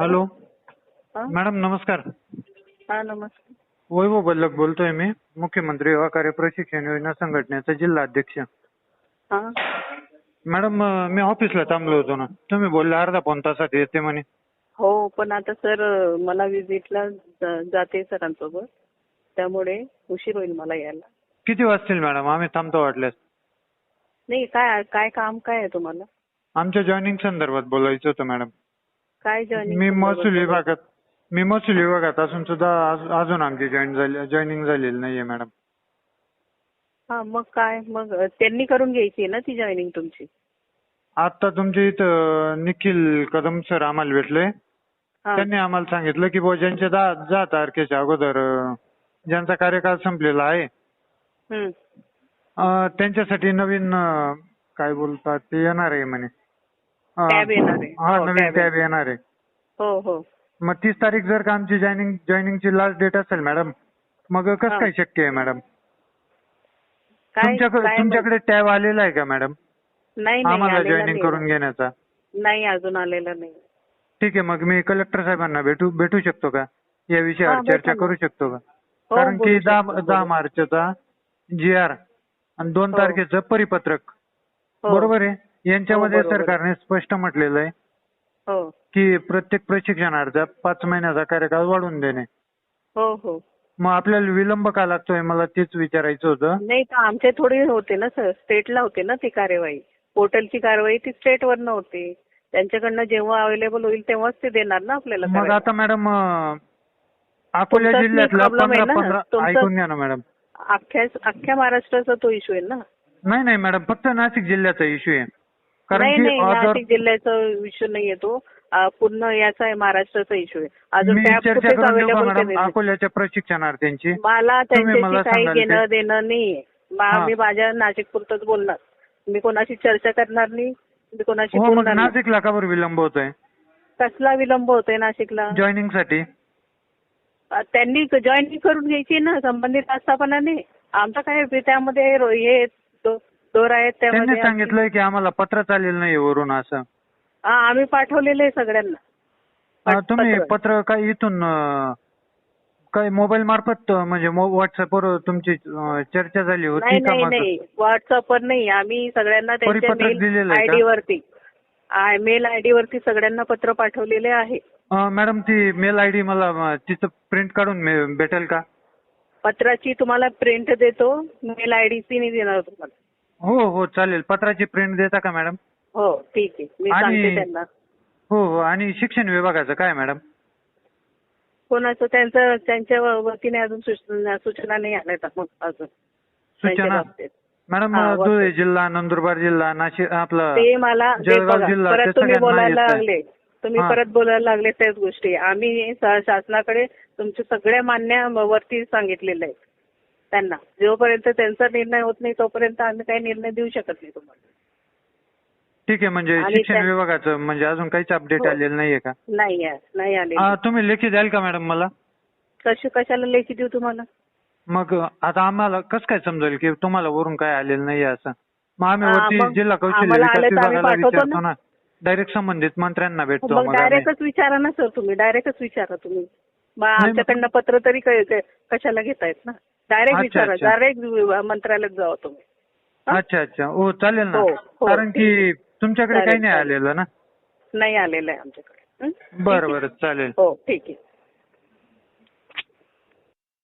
Hello madam नमस्कार. हा नमस्कार. वैभव बल्लक बोलतोय मी मुख्यमंत्री युवा कार्य प्रशिक्षण योजना संघटनेचा जिल्हा अध्यक्ष. हा? मॅडम मी ऑफिसला थांबलो होतो ना. तुम्ही बोलले अर्धा पाऊण तासात येते म्हणे. हो पण आता सर मला विजिटला जाते सरांसोबत. त्यामुळे उशीर होईल मला यायला. किती वाजतील मॅडम आम्ही थांबतो वाटल्यास. नाही काय काय काम काय आहे तुम्हाला? आमच्या जॉईनिंग संदर्भात बोलायचं होतं मॅडम काय जॉईनिंग मी महसूल विभागात मी महसूल विभागात असून सुद्धा आज- अजून आमची जॉईन झाली जॉईनिंग झालेली नाहीये मॅडम हा मग काय? मग त्यांनी करून घ्यायची आहे ना ती जॉईनिंग तुमची? आता तुमच्या इथं निखिल कदम सर आम्हाला भेटले. हा. त्यांनी आम्हाला सांगितलं की बुवा ज्यांच्या दहा दहा तारखेच्या अगोदर अं, ज्यांचा कार्यकाळ संपलेला आहे हम्म. अं, त्यांच्यासाठी नवीन अं, काय बोलतात ते येणार आहे म्हणे. Tab येणार आहे. हा हो, नवीन टॅब येणार आहे हो हो मग तीस तारीख जर का आमची जॉईनिंग जॉईनिंगची लास्ट डेट असेल मॅडम मग कसं. काय शक्य आहे मॅडम काय तुमच्याकडे काय तुमच्याकडे टॅब आलेला आहे का मॅडम नाही नाही आम्हाला आलेला जॉईनिंग नाही. करून घेण्याचा नाही अजून आलेला नाही ठीक आहे मग मी कलेक्टर साहेबांना भेटू भेटू शकतो का या हा, विषयावर भेटा चर्चा ना. करू शकतो का हो, कारण बोलू की दहा शकतो, दहा बोलू. मार्चचा जी आर आणि दोन हो. तारखेचं परिपत्रक हो. बरोबर आहे यांच्यामध्ये हो, बरोबर. सरकारने स्पष्ट म्हटलेलं आहे हो. की प्रत्येक प्रशिक्षणार्थी पाच महिन्याचा कार्यकाळ वाढवून देणे. हो हो. मग आपल्याला विलंब का लागतोय मला तेच विचारायचं होतं. नाही तर आमचे थोडी होते ना सर. स्टेटला होते ना ती कार्यवाही. पोर्टलची कारवाई ती स्टेटवर होते. त्यांच्याकडनं जेव्हा अवेलेबल होईल तेव्हाच ते देणार ना आपल्याला मग करायला. आता मॅडम अं, अकोला तुमचाच जिल्ह्यातला problem आहे पंधरा ना. पंधरा तुमचं- ऐकून घ्या ना मॅडम. अख्ख्या अख्ख्या महाराष्ट्राचा तो इश्यू आहे ना? नाही नाही मॅडम फक्त नाशिक जिल्ह्याचा इश्यू आहे. नाही नाही नाशिक जिल्ह्याचा इश्यू नाहीये तो. पूर्ण याचा आहे महाराष्ट्राचा इश्यू आहे. अजून मी टॅब चर्चा कुठेच करून देऊ का अवेलेबल मॅडम केले नाही. अकोल्याच्या प्रशिक्षणार्थींची. मला तुम्ही मला त्यांच्याशी काही सांगाल? घेणं देणं नाहीये. मा- हा. मी माझ्या नाशिक पुरतच बोलणार. मी कोणाशी चर्चा करणार नाही. मी कोणाशी हो मग बोलणार नाही. नाशिकला का बरं विलंब होतोय? कसला विलंब होतोय नाशिकला? जॉईनिंगसाठी अ, त्यांनी जॉईन करून घ्यायची ना संबंधित आस्थापनाने. आमचं काय त्यामध्ये रो- हे दोर आहेत त्यांनी त्यामध्ये सांगितलंय की आम्हाला पत्र चालेल नाही वरून असं. हा, आम्ही पाठवलेलं आहे सगळ्यांना. अं, तुम्ही पत्र. काय इथून अं, काय मोबाईल मार्फत अं, म्हणजे व्हॉट्सअपवर तुमची अं, चर्चा झाली होती नाही का नाही मग? नाही. व्हॉट्सअपवर नाही. आम्ही सगळ्यांना त्यांच्या परिपत्रक मेल दिलेलं आहे का? आयडी वरती. मेल आयडी वरती सगळ्यांना पत्र पाठवलेले आहे. अं, मॅडम ती मेल आयडी मला अं, तिचं प्रिंट काढून मे- भेटेल का? पत्राची तुम्हाला प्रिंट देतो. मेल आयडी ती नाही देणार तुम्हाला. हो हो चालेल. पत्राची प्रिंट देता का मॅडम हो ठीक आहे. मी आणि- सांगते त्यांना. हो हो आणि शिक्षण विभागाचं काय मॅडम कोणाचं त्यांचं त्यांच्या वतीने अजून सूचना सूचना नाही आल्यात मग अजून. त्यांच्या सूचना? बाबतीत. मॅडम हा, धुळे. जिल्हा नंदुरबार जिल्हा नाशिक आपलं ते मला ते जळगाव बघा, जिल्हा ते परत तुम्ही सगळ्यांना बोलायला येतंय. लागले. तुम्ही हा. परत बोलायला लागले त्याच गोष्टी. आम्ही स- शासनाकडे तुमच्या सगळ्या मान्य वरती सांगितलेलं आहे. त्यांना जोपर्यंत त्यांचा निर्णय होत नाही तोपर्यंत आम्ही काही निर्णय देऊ शकत नाही तुम्हाला. ठीक आहे म्हणजे आणि शिक्षण त्या- विभागाचं म्हणजे अजून काहीच अपडेट हो. आलेलं नाहीये का? नाही आहे, नाही आले आ, तुम्ही लेखी द्याल का मॅडम मला? कशी कशाला लेखी देऊ तुम्हाला? मग आता आम्हाला कसं काय समजेल की तुम्हाला वरून काय आलेलं नाहीये असं? मग आम्ही हा, वरती जिल्हा कौशल्य आम्हाला विकास आलं तर आम्ही विभागाला पाठवतो विचारतो ना. ना डायरेक्ट संबंधित मंत्र्यांना भेटतो मग मग आम्ही. डायरेक्टच विचारा ना सर तुम्ही. डायरेक्टच विचारा तुम्ही. मग आमच्याकडनं पत्र तरी क- क- कशाला घेतायत ना? डायरेक्ट विचारा. डायरेक्ट मंत्रालयात जावा तुम्ही? अच्छा अच्छा. हो चालेल ना. हो, हो, कारण की तुमच्याकडे काही नाही. आलेलं ना. नाही आलेलं आहे आमच्याकडे. बरं? बरं. चालेल. हो ठीक आहे.